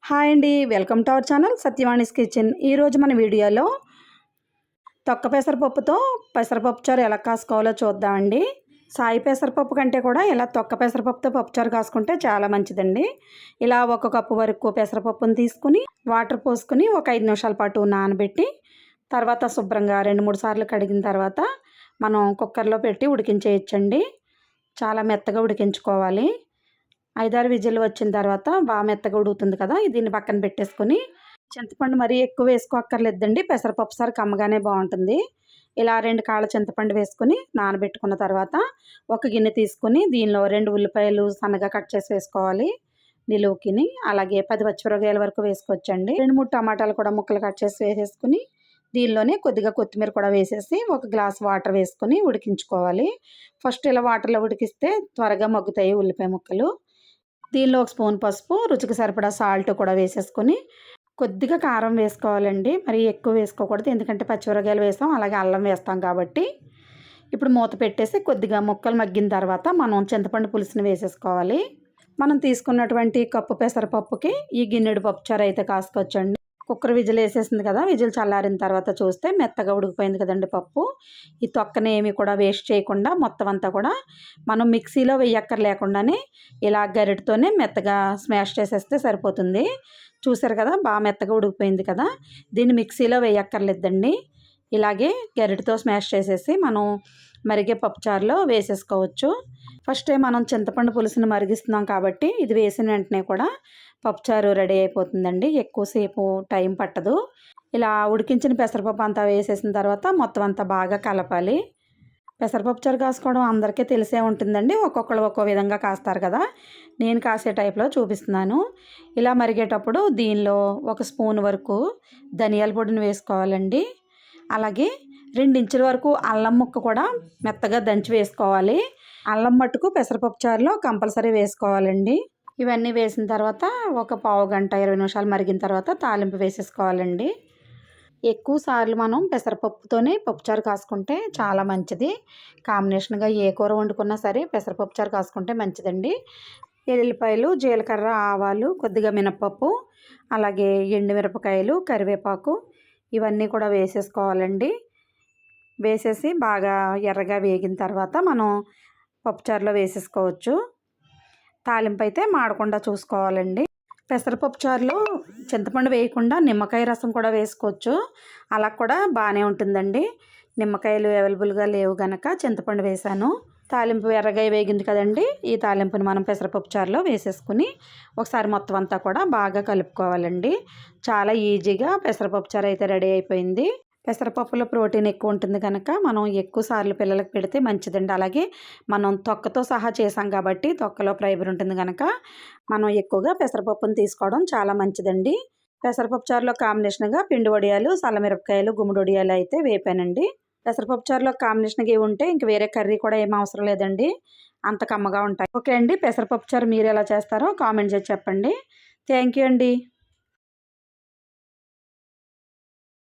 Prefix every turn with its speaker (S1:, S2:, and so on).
S1: Hi అండి welcome to our channel Satyavani's kitchen. ఈరోజు మన వీడియోలో తొక్క పెసరపప్పుతో పెసరపప్పు చారు ఎలా కాసుకోవాలో చూద్దామండి సాయి పెసరపప్పు కంటే కూడా ఇలా తొక్క పెసరపప్పుతో పప్పుచారు కాసుకుంటే చాలా మంచిదండి. ఇలా ఒక కప్పు వరకు పెసరపప్పును తీసుకుని వాటర్ పోసుకుని ఒక ఐదు నిమిషాల పాటు నానబెట్టి తర్వాత శుభ్రంగా రెండు మూడు సార్లు కడిగిన తర్వాత మనం కుక్కర్లో పెట్టి ఉడికించేయచ్చండి. చాలా మెత్తగా ఉడికించుకోవాలి. ఐదారు విజిల్ వచ్చిన తర్వాత బాగా మెత్తగా ఉడుకుతుంది కదా దీన్ని పక్కన పెట్టేసుకొని చింతపండు మరీ ఎక్కువ వేసుకోక్కర్లేదండి. పెసరపప్పు సార్ కమ్మగానే బాగుంటుంది. ఇలా రెండు కాళ్ళ చింతపండు వేసుకొని నానబెట్టుకున్న తర్వాత ఒక గిన్నె తీసుకుని దీనిలో రెండు ఉల్లిపాయలు సన్నగా కట్ చేసి వేసుకోవాలి నిలువుకిని. అలాగే పది పచ్చిమిరపకాయల వరకు వేసుకోవచ్చండి. రెండు మూడు టమాటాలు కూడా ముక్కలు కట్ చేసి వేసేసుకుని దీనిలోనే కొద్దిగా కొత్తిమీర కూడా వేసేసి ఒక గ్లాస్ వాటర్ వేసుకొని ఉడికించుకోవాలి. ఫస్ట్ ఇలా వాటర్లో ఉడికిస్తే త్వరగా మగ్గుతాయి ఉల్లిపాయ ముక్కలు. దీనిలో ఒక స్పూన్ పసుపు రుచికి సరిపడా సాల్ట్ కూడా వేసేసుకొని కొద్దిగా కారం వేసుకోవాలండి. మరి ఎక్కువ వేసుకోకూడదు. ఎందుకంటే పచ్చిమిరకాయలు వేస్తాం అలాగే అల్లం వేస్తాం కాబట్టి. ఇప్పుడు మూత పెట్టేసి కొద్దిగా ముక్కలు మగ్గిన తర్వాత మనం చింతపండు పులుసుని వేసేసుకోవాలి. మనం తీసుకున్నటువంటి కప్పు పెసరపప్పుకి ఈ గిన్నెడు పప్పుచారు అయితే కాసుకోవచ్చండి. కుక్కర్ విజిల్ వేసేసింది కదా విజిల్ చల్లారిన తర్వాత చూస్తే మెత్తగా ఉడికిపోయింది కదండి పప్పు. ఈ తొక్కని ఏమి కూడా వేస్ట్ చేయకుండా మొత్తం అంతా కూడా మనం మిక్సీలో వెయ్యక్కర్ లేకుండానే ఇలా గరిటతోనే మెత్తగా స్మాష్ చేసేస్తే సరిపోతుంది. చూసారు కదా బాగా మెత్తగా ఉడికిపోయింది కదా దీన్ని మిక్సీలో వేయక్కర్లేదండి. ఇలాగే గరిటతో స్మాష్ చేసేసి మనం మరిగే పప్పుచారులో వేసేసుకోవచ్చు. ఫస్ట్ మనం చింతపండు పులుసుని మరిగిస్తున్నాం కాబట్టి ఇది వేసిన వెంటనే కూడా పప్పుచారు రెడీ అయిపోతుందండి. ఎక్కువసేపు టైం పట్టదు. ఇలా ఉడికించిన పెసరపప్పు అంతా వేసేసిన తర్వాత మొత్తం అంతా బాగా కలపాలి. పెసరపప్పు చారు కాసుకోవడం అందరికీ తెలిసే ఉంటుందండి. ఒక్కొక్కరు ఒక్కో విధంగా కాస్తారు కదా. నేను కాసే టైప్లో చూపిస్తున్నాను. ఇలా మరిగేటప్పుడు దీనిలో ఒక స్పూన్ వరకు ధనియాల పొడిని వేసుకోవాలండి. అలాగే రెండించుల వరకు అల్లం ముక్క కూడా మెత్తగా దంచి వేసుకోవాలి. అల్లం మట్టుకు పెసరపప్పు చారులో కంపల్సరీ వేసుకోవాలండి. ఇవన్నీ వేసిన తర్వాత ఒక పావు గంట ఇరవై నిమిషాలు మరిగిన తర్వాత తాలింపు వేసేసుకోవాలండి. ఎక్కువ సార్లు మనం పెసరపప్పుతోనే పప్పుచారు కాసుకుంటే చాలా మంచిది. కాంబినేషన్గా ఏ కూర వండుకున్నా సరే పెసరపప్పు చారు కాసుకుంటే మంచిదండి. ఎల్లిపాయలు జీలకర్ర ఆవాలు కొద్దిగా మినపప్పు అలాగే ఎండుమిరపకాయలు కరివేపాకు ఇవన్నీ కూడా వేసేసుకోవాలండి. వేసేసి బాగా ఎర్రగా వేగిన తర్వాత మనం పప్పుచారులో వేసేసుకోవచ్చు. తాలింపు అయితే మాడకుండా చూసుకోవాలండి. పెసరపప్పు చారులో చింతపండు వేయకుండా నిమ్మకాయ రసం కూడా వేసుకోవచ్చు. అలా కూడా బాగానే ఉంటుందండి. నిమ్మకాయలు అవైలబుల్గా లేవు గనక చింతపండు వేసాను. తాలింపు ఎర్రగా వేగింది కదండి ఈ తాలింపుని మనం పెసరపప్పు చారులో వేసేసుకుని ఒకసారి మొత్తం అంతా కూడా బాగా కలుపుకోవాలండి. చాలా ఈజీగా పెసరపప్పు చారు అయితే రెడీ అయిపోయింది. పెసరపప్పులో ప్రోటీన్ ఎక్కువ ఉంటుంది కనుక మనం ఎక్కువ సార్లు పిల్లలకు పెడితే మంచిదండి. అలాగే మనం తొక్కతో సహా చేసాం కాబట్టి తొక్కలో ఫైబర్ ఉంటుంది కనుక మనం ఎక్కువగా పెసరపప్పును తీసుకోవడం చాలా మంచిదండి. పెసరపప్పు చారులో కాంబినేషన్గా పిండి వడియాలు సల్లమిరపకాయలు గుమ్మడి వడియాలు అయితే వేపానండి. పెసరపప్పు చారులో కాంబినేషన్గా ఉంటే ఇంక వేరే కర్రీ కూడా ఏం అవసరం లేదండి. అంత కమ్మగా ఉంటాయి. ఓకే అండి పెసరపప్పు చారు మీరు ఎలా చేస్తారో కామెంట్ చేసి చెప్పండి. థ్యాంక్ యూ అండి.